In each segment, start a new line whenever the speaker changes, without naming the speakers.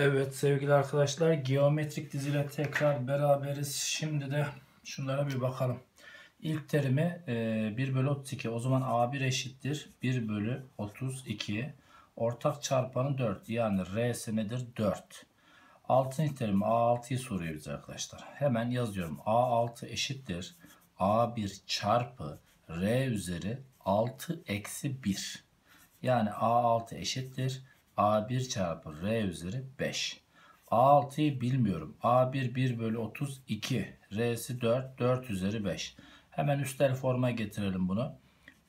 Evet sevgili arkadaşlar geometrik diziyle tekrar beraberiz. Şimdi de şunlara bir bakalım. İlk terimi e, 1 bölü 32 o zaman A1 eşittir 1 bölü 32 ortak çarpanı 4 yani R'si nedir 4. Altıncı terim A6'yı soruyor bize arkadaşlar. Hemen yazıyorum A6 eşittir A1 çarpı R üzeri 6 eksi 1. Yani A6 eşittir A1 çarpı R üzeri 5. A6'yı bilmiyorum. A1 1 bölü 32. R'si 4. 4 üzeri 5. Hemen üstel forma getirelim bunu.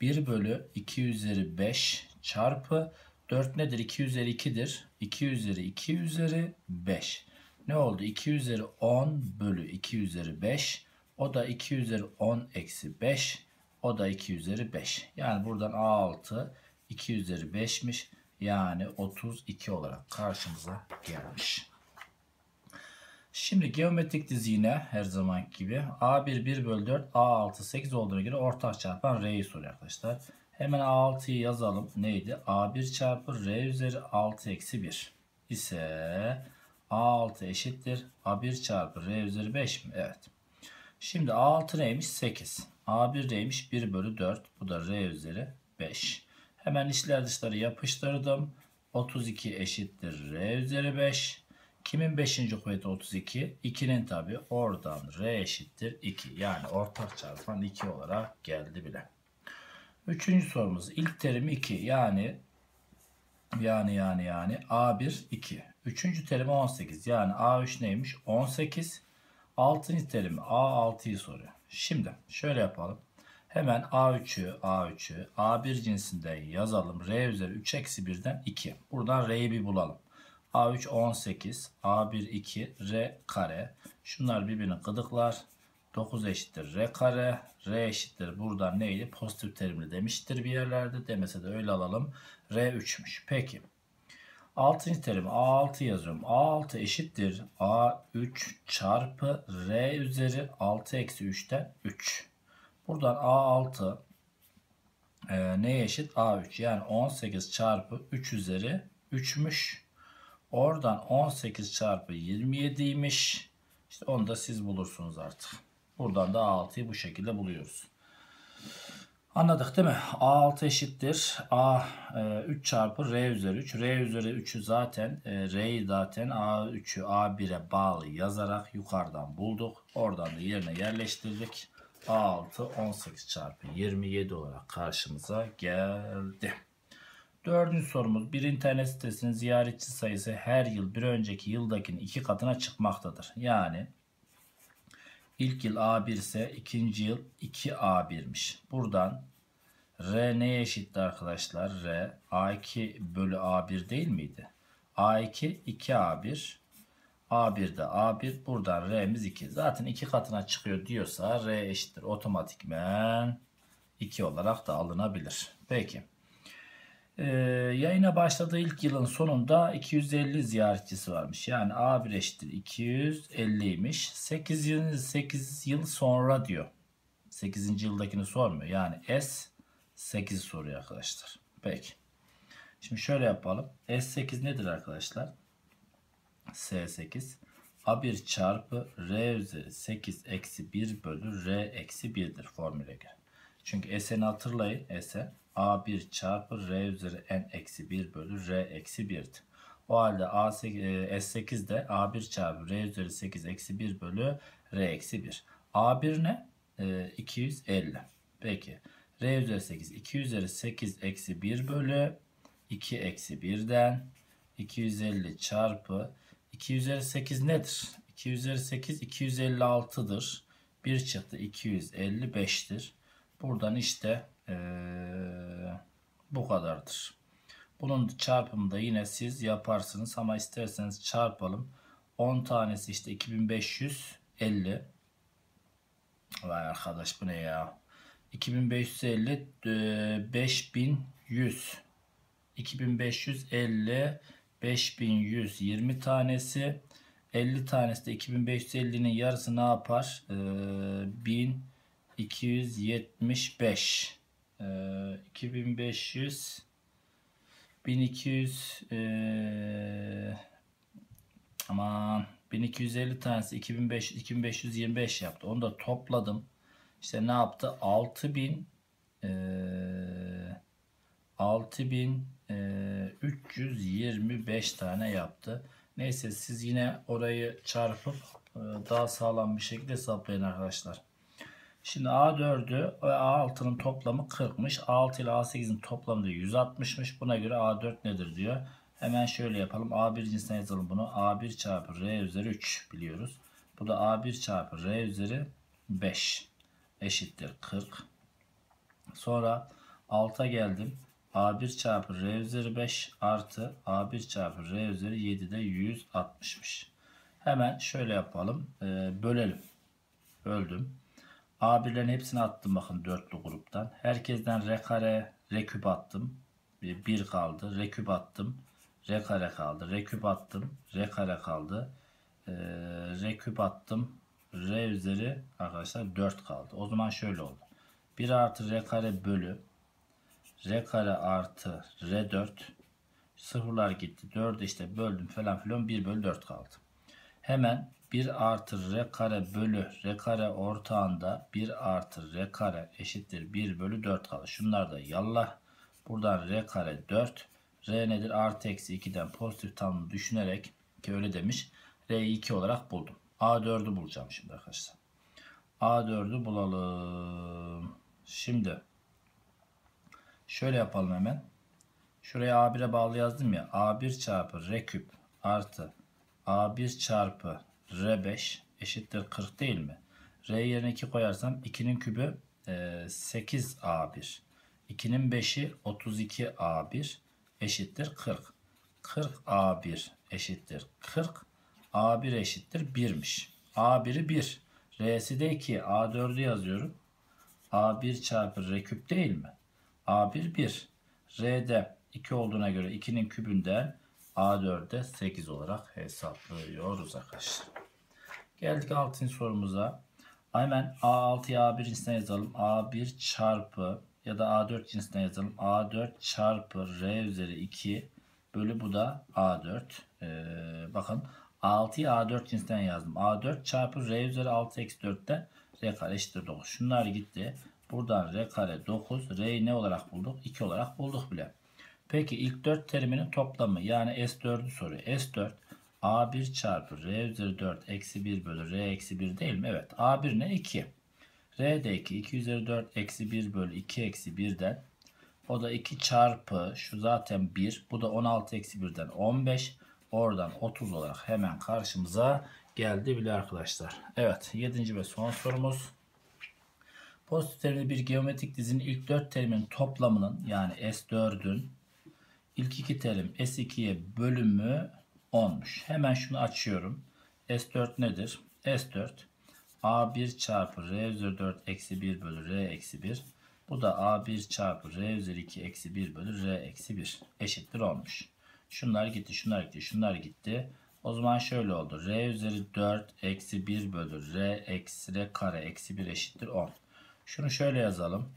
1 bölü 2 üzeri 5 çarpı 4 nedir? 2 üzeri 2'dir. 2 üzeri 2 üzeri 5. Ne oldu? 2 üzeri 10 bölü 2 üzeri 5. O da 2 üzeri 10 eksi 5. O da 2 üzeri 5. Yani buradan A6 2 üzeri 5'miş. Yani 32 olarak karşımıza gelmiş. Şimdi geometrik dizi yine her zaman gibi A1 1 bölü 4 A6 8 olduğuna göre ortak çarpan R'yi soruyor arkadaşlar. Hemen A6'yı yazalım. Neydi? A1 çarpı R üzeri 6 eksi 1 ise A6 eşittir. A1 çarpı R üzeri 5 mi? Evet. Şimdi A6 neymiş? 8. A1 neymiş? 1 bölü 4. Bu da R üzeri 5. Hemen içler dışları yapıştırdım. 32 eşittir R üzeri 5. Kimin 5. kuvveti 32? 2'nin tabi oradan R eşittir 2. Yani ortak çarpan 2 olarak geldi bile. Üçüncü sorumuz ilk terim 2 yani yani yani yani A1 2. Üçüncü terim 18 yani A3 neymiş? 18. Altıncı terim A6'yı soruyor. Şimdi şöyle yapalım. Hemen A3'ü, A3'ü A1 cinsinden yazalım. R üzeri 3 eksi 1'den 2. Buradan R'yi bir bulalım. A3 18, A1 2, R kare. Şunlar birbirini kıdıklar. 9 eşittir R kare. R eşittir buradan neydi? Pozitif terimli demiştir bir yerlerde. Demese de öyle alalım. R 3'müş. Peki. 6. terim A6 yazıyorum. A6 eşittir A3 çarpı R üzeri 6 eksi 3'ten 3. Buradan A6 e, neye eşit? A3 yani 18 çarpı 3 üzeri 3'müş. Oradan 18 çarpı 27'ymiş. İşte onu da siz bulursunuz artık. Buradan da A6'yı bu şekilde buluyoruz. Anladık değil mi? A6 eşittir. A e, 3 çarpı R üzeri 3. R üzeri 3'ü zaten e, R'yi zaten A3'ü A1'e bağlı yazarak yukarıdan bulduk. Oradan da yerine yerleştirdik. A6 18 çarpı 27 olarak karşımıza geldi. Dördüncü sorumuz bir internet sitesinin ziyaretçi sayısı her yıl bir önceki yıldakinin iki katına çıkmaktadır. Yani ilk yıl A1 ise ikinci yıl 2A1'miş. Buradan R neye eşitti arkadaşlar? R A2 bölü A1 değil miydi? A2 2A1 A1'de A1 buradan R'miz 2. Zaten 2 katına çıkıyor diyorsa R eşittir otomatikmen 2 olarak da alınabilir. Peki. Ee, yayına başladığı ilk yılın sonunda 250 ziyaretçisi varmış. Yani A1 eşittir 250'ymiş. 8 yıl, 8 yıl sonra diyor. 8. yıldakini sormuyor. Yani S 8 soruyor arkadaşlar. Peki. Şimdi şöyle yapalım. S8 nedir arkadaşlar? S8 A1 çarpı R üzeri 8 eksi 1 bölü R eksi 1'dir formüle göre. Çünkü S'ni hatırlayın. S A1 çarpı R üzeri N eksi 1 bölü R eksi 1'dir. O halde A8, S8 de A1 çarpı R üzeri 8 eksi 1 bölü R eksi 1. A1 ne? E, 250. Peki. R üzeri 8. 2 üzeri 8 eksi 1 bölü 2 eksi 1'den 250 çarpı 2 üzeri 8 nedir? 2 üzeri 8 256'dır. 1 çıktı 255'tir. Buradan işte ee, bu kadardır. Bunun çarpımı da yine siz yaparsınız ama isterseniz çarpalım. 10 tanesi işte 2550. Vay arkadaş bu ne ya? 2550 5100 2550 5120 tanesi 50 tanesi de 2550'nin yarısı ne yapar? Ee, 1275 ee, 2500 1200 e, 1250 tanesi 2500 2525 yaptı. Onu da topladım. İşte ne yaptı? 6000 eee 6325 tane yaptı. Neyse siz yine orayı çarpıp e, daha sağlam bir şekilde hesaplayın arkadaşlar. Şimdi A4'ü ve A6'nın toplamı 40'mış. A6 ile A8'in toplamı da 160'mış. Buna göre A4 nedir diyor. Hemen şöyle yapalım. A1 cinsine yazalım bunu. A1 çarpı R üzeri 3 biliyoruz. Bu da A1 çarpı R üzeri 5 eşittir 40. Sonra 6'a geldim. A1 çarpı R üzeri 5 artı A1 çarpı R üzeri 7 de 160'mış. Hemen şöyle yapalım. Ee, bölelim. Böldüm. A1'lerin hepsini attım bakın dörtlü gruptan. Herkesten R kare, R küp attım. 1 kaldı. R küp attım. R kare kaldı. R küp attım. R kare kaldı. Ee, R küp attım. R üzeri arkadaşlar 4 kaldı. O zaman şöyle oldu. 1 artı R kare bölü R kare artı R4 sıfırlar gitti. 4'ü işte böldüm falan filan 1 bölü 4 kaldı. Hemen 1 artı R kare bölü R kare ortağında 1 artı R kare eşittir 1 bölü 4 kaldı. Şunlar da yallah. Buradan R kare 4. R nedir? Artı eksi 2'den pozitif tanımını düşünerek ki öyle demiş. R'yi 2 olarak buldum. A4'ü bulacağım şimdi arkadaşlar. A4'ü bulalım. Şimdi Şöyle yapalım hemen. Şuraya A1'e bağlı yazdım ya. A1 çarpı R küp artı A1 çarpı R5 eşittir 40 değil mi? R yerine 2 koyarsam 2'nin kübü e, 8A1. 2'nin 5'i 32A1 eşittir 40. 40A1 eşittir 40. A1 eşittir 1'miş. A1'i 1. R'si de 2. A4'ü yazıyorum. A1 çarpı R küp değil mi? A1 1. R'de 2 olduğuna göre 2'nin kübünden A4'de 8 olarak hesaplıyoruz arkadaşlar. Geldik 6. sorumuza. Hemen A6'ya A1 cinsine yazalım. A1 çarpı ya da A4 cinsine yazalım. A4 çarpı R üzeri 2 bölü bu da A4. Ee, bakın A6'yı A4 cinsinden yazdım. A4 çarpı R üzeri 6 eksi 4'te R kare eşittir 9. Şunlar gitti. Buradan r kare 9. R'yi ne olarak bulduk? 2 olarak bulduk bile. Peki ilk 4 teriminin toplamı yani S4'ü soruyor. S4 A1 çarpı R üzeri 4 eksi 1 bölü R eksi 1 değil mi? Evet. A1 ne? 2. R de 2. 2 üzeri 4 eksi 1 bölü 2 eksi 1'den. O da 2 çarpı şu zaten 1. Bu da 16 eksi 1'den 15. Oradan 30 olarak hemen karşımıza geldi bile arkadaşlar. Evet. 7. ve son sorumuz. Pozitif bir geometrik dizinin ilk 4 terimin toplamının yani S4'ün ilk iki terim S2'ye bölümü 10'muş. Hemen şunu açıyorum. S4 nedir? S4 A1 çarpı R üzeri 4 eksi 1 bölü R eksi 1. Bu da A1 çarpı R üzeri 2 eksi 1 bölü R eksi 1 eşittir olmuş. Şunlar gitti, şunlar gitti, şunlar gitti. O zaman şöyle oldu. R üzeri 4 eksi 1 bölü R eksi R kare eksi 1 eşittir 10. Şunu şöyle yazalım.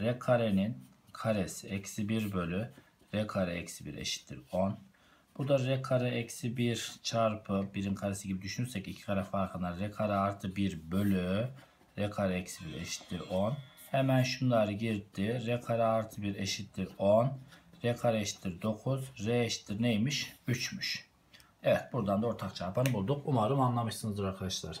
R karenin karesi eksi 1 bölü R kare eksi 1 eşittir 10. Bu da R kare eksi 1 çarpı 1'in karesi gibi düşünürsek 2 kare farkından R kare artı 1 bölü R kare eksi 1 eşittir 10. Hemen şunlar girdi. R kare artı 1 eşittir 10. R kare eşittir 9. R eşittir neymiş? 3'müş. Evet buradan da ortak çarpanı bulduk. Umarım anlamışsınızdır arkadaşlar.